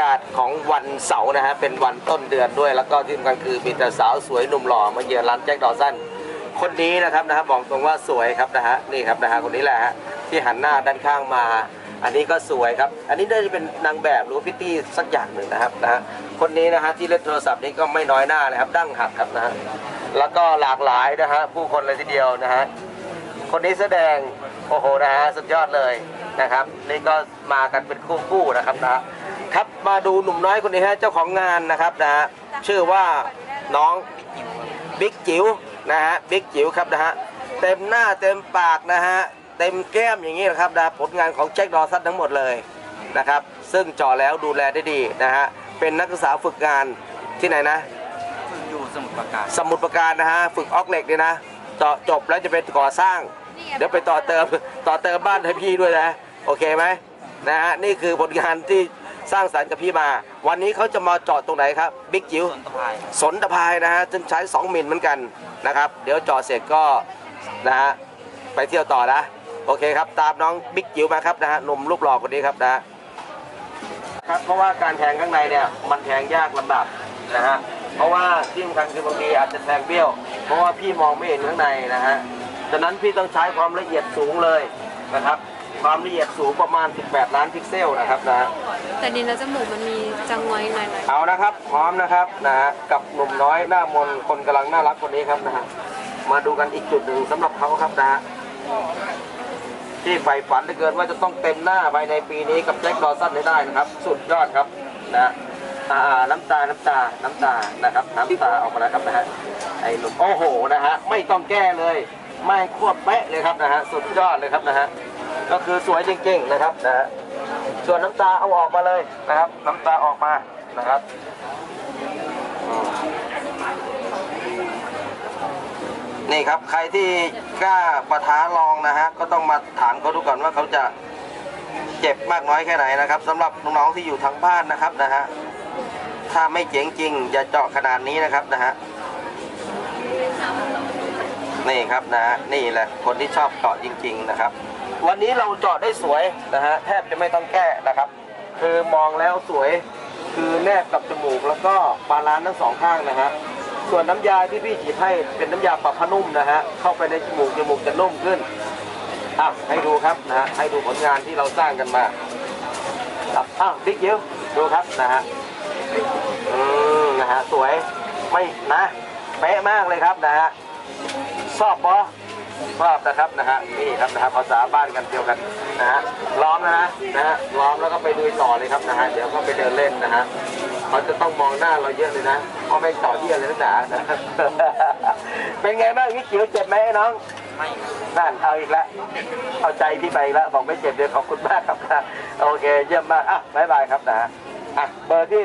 ากาศของวันเสาร์นะฮะเป็นวันต้นเดือนด้วย แล้วก็ที่สำคัญคือมีแต่สาวสวยหนุ่มหล่อมาเยือนร้านแจ็คดอสันคนนี้นะครับนะฮะบอกตรงว่าสวยครับนะฮะนี่ครับนะฮะคนนี้แหละฮะที่หันหน้าด้านข้างมา อันนี้ก็สวยครับ อันนี้น่าจะเป็นนางแบบหรือพิตตี้สักอย่างหนึ่งนะครับนะฮะคนนี้นะฮะที่เล่นโทรศัพท์นี่ก็ไม่น้อยหน้านะครับ ดั้งหักครับนะฮะแล้วก็หลากหลายนะฮะผู้คนเลยทีเดียวนะฮะคนนี้แสดงโอ้โหนะฮะสุดยอดเลยนะครับ นี่ก็มากันเป็นคู่คู่นะครับนะ ครับมาดูหนุ่มน้อยคนนี้ฮะเจ้าของงานนะครับนะฮะชื่อว่าน้องบิ๊กจิ๋วนะฮะบิ๊กจิ๋วครับนะฮะเต็มหน้าเต็มปากนะฮะเต็มแก้มอย่างนี้นะครับนะผลงานของแจ็คดอสันทั้งหมดเลยนะครับซึ่งจ่อแล้วดูแลได้ดีนะฮะเป็นนักศึกษาฝึกงานที่ไหนนะอยู่สมุทรปราการสมุดประการนะฮะฝึกออกเหล็กเนี่ยนะต่อจบแล้วจะเป็นก่อสร้าง เดี๋ยวไปต่อเติมต่อเติมบ้านให้พี่ด้วยนะ โอเคไหมนะฮะนี่คือผลงานที่ สร้างสรรค์กับพี่มา วันนี้เขาจะมาเจาะตรงไหนครับบิ๊กจิ๋วสนตะพายสนตะพายนะฮะซึ่งใช้ 2 มิลเหมือนกันนะครับ เดี๋ยวเจาะเสร็จก็นะฮะไปเที่ยวต่อนะ โอเคครับ ตามน้องบิ๊กจิ๋วมาครับนะฮะหนุ่มรูปหล่อคนนี้ครับนะครับเพราะว่าการแทงข้างในเนี่ยมันแทงยากลำบากนะฮะเพราะว่าที่สำคัญคือบางทีอาจจะแทงเบี้ยว เพราะว่าพี่มองไม่เห็นข้างในนะฮะฉะนั้นพี่ต้องใช้ความละเอียดสูงเลยนะครับ ความละเอียดสูงประมาณ 18 ล้านพิกเซลนะครับนะฮะแต่ดินแล้วจมูกมันมีจังไว้หน่อยเอานะครับพร้อมนะครับนะฮะกับหนุ่มน้อยหน้ามนต์คนกำลังน่ารักคนนี้ครับนะฮะมาดูกันอีกจุดหนึ่งสำหรับเขาครับนะฮะที่ใฝ่ฝันเหลือเกินว่าจะต้องเต็มหน้าภายในปีนี้กับแจ็คดอสันให้ได้นะครับ สุดยอดครับนะฮะอ่าน้ำตา น้ำตา น้ำตานะครับ น้ำตาออกมาแล้วครับนะฮะไอ้หนุ่มโอ้โหนะฮะไม่ต้องแก้เลย ไม่ควบเป๊ะเลยครับนะฮะสุดยอดเลยครับนะฮะ ก็คือสวยจริงๆนะครับนะฮะส่วนน้ำตาเอาออกมาเลยนะครับ น้ำตาออกมานะครับนี่ครับใครที่กล้าประท้าลองนะฮะก็ต้องมาถามเขาดูก่อนว่าเขาจะเจ็บมากน้อยแค่ไหนนะครับสำหรับน้องๆที่อยู่ทางบ้านนะครับนะฮะถ้าไม่เจ๋งจริงอย่าเจาะขนาดนี้นะครับนะฮะนี่ครับนะฮะนี่แหละคนที่ชอบเจาะจริง ๆนะครับ วันนี้เราจาะได้สวยนะฮะแทบจะไม่ต้องแก้นะครับ คือมองแล้วสวยคือแนบกับจมูกแล้วก็บาลานซ์ทั้งสองข้างนะฮะส่วนน้ำยาที่พี่ฉีดให้เป็นน้ำยาปรับผ้านุ่มนะฮะเข้าไปในจมูกจมูกจะนุ่มขึ้นอะให้ดูครับนะฮะให้ดูผลงานที่เราสร้างกันมาครับอ้าวบิ๊กยิวดูครับนะฮะอืมนะฮะสวยไม่นะเป๊ะมากเลยครับนะฮะชอบปะ ชอบนะครับนะฮะนี่ครับนะฮะภาษาบ้านกันเดียวกันนะฮะล้อมนะนะนะฮะล้อมแล้วก็ไปดูต่อเลยครับนะฮะเดี๋ยวก็ไปเดินเล่นนะฮะเขาจะต้องมองหน้าเราเยอะเลยนะเพราะไม่ต่อเยี่ยเลยนักหนานะเป็นไงบ้างวิจิ๋วเจ็บไหมไอ้น้องไม่นั่นเอาอีกแล้วเอาใจพี่ไปแล้วบอกไม่เจ็บเลยขอบคุณมากครับนะโอเคเยี่ยมมากอะบ๊ายบายครับนะฮะอะเบอร์ที่